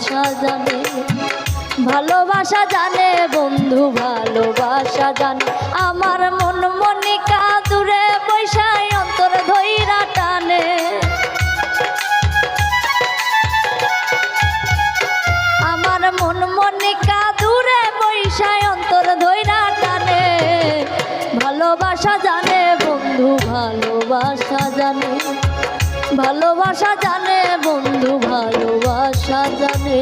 ভালোবাসা জানে ভালোবাসা জানে, বন্ধু ভালোবাসা জানে। আমার মন মনিকা দূরে বৈশায় অন্তর ধৈরা টানে। আমার মন মনিকা দূরে বৈশায় অন্তর ধৈরা টানে। ভালোবাসা জানে, বন্ধু ভালোবাসা জানে। ভালোবাসা জানে, বন্ধু ভালোবাসা জানে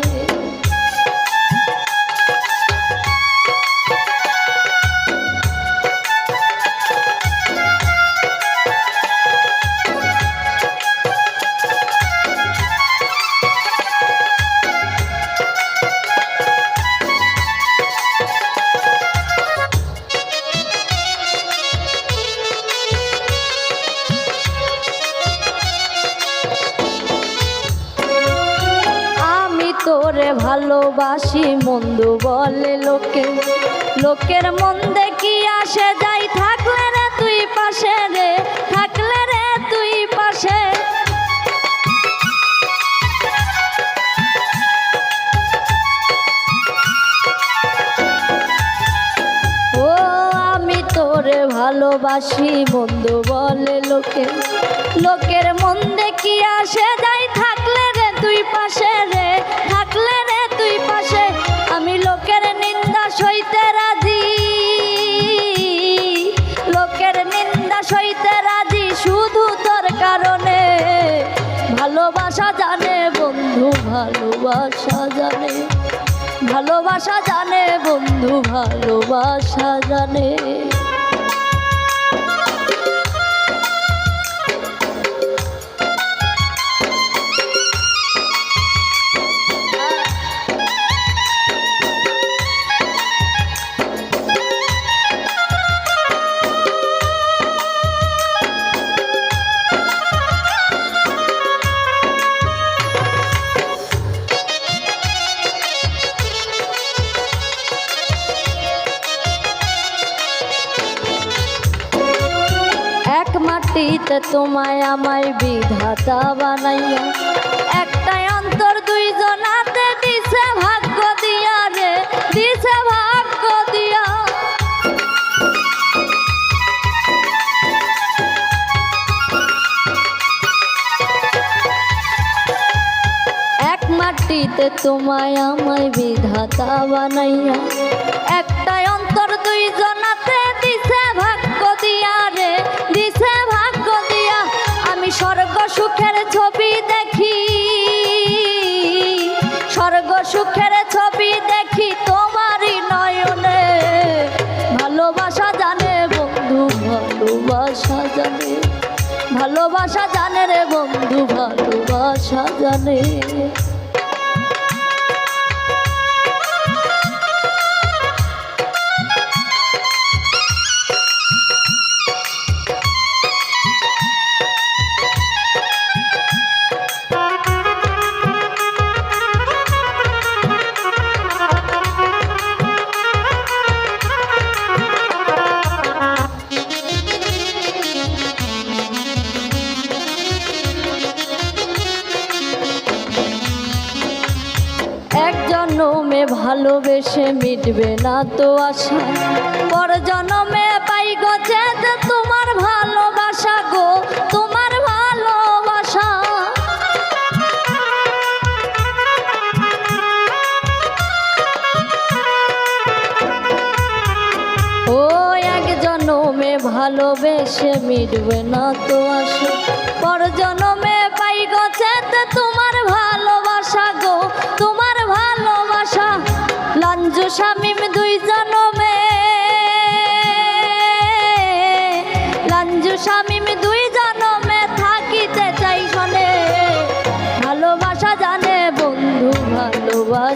ভালোবাসি, মন্দ বলে লোকে। লোকের মন্দে কি আসে, যাই থাকলে রে তুই পাশে রে, থাকলে রে তুই পাশে। ও, আমি তোরে ভালোবাসি বন্ধু বলে লোকে। লোকের মন্দে কি আসে, যাই থাকলে রে তুই পাশে রে ভালোবাসা জানে ভালোবাসা জানে বন্ধু ভালোবাসা জানে। মাটিতে তোমায় আমায় বিধাতা বানাইয়া। একটাই অন্তর দুইজনাতে দিছে ভাগ্য দিয়া রে, দিছে ভাগ্য দিয়া। এক মাটিতে তোমায় আমায় বিধাতা বানাইয়া। একটাই ভালোবাসা জানে রে বন্ধু ভালোবাসা জানে। ভালোবেসে মিটবে না তো আশা। পর জন্মে পাই গো তোমার ভালোবাসা গো, তোমার ভালোবাসা। ও এক জন্মে ভালোবেসে মিটবে না তো আশা। পর জন্মে পাই গো তোমার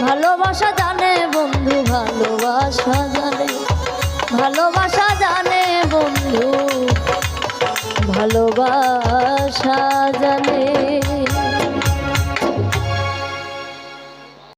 ভালোবাসা জানে বন্ধু ভালোবাসা জানে। ভালোবাসা জানে বন্ধু ভালোবাসা জানে।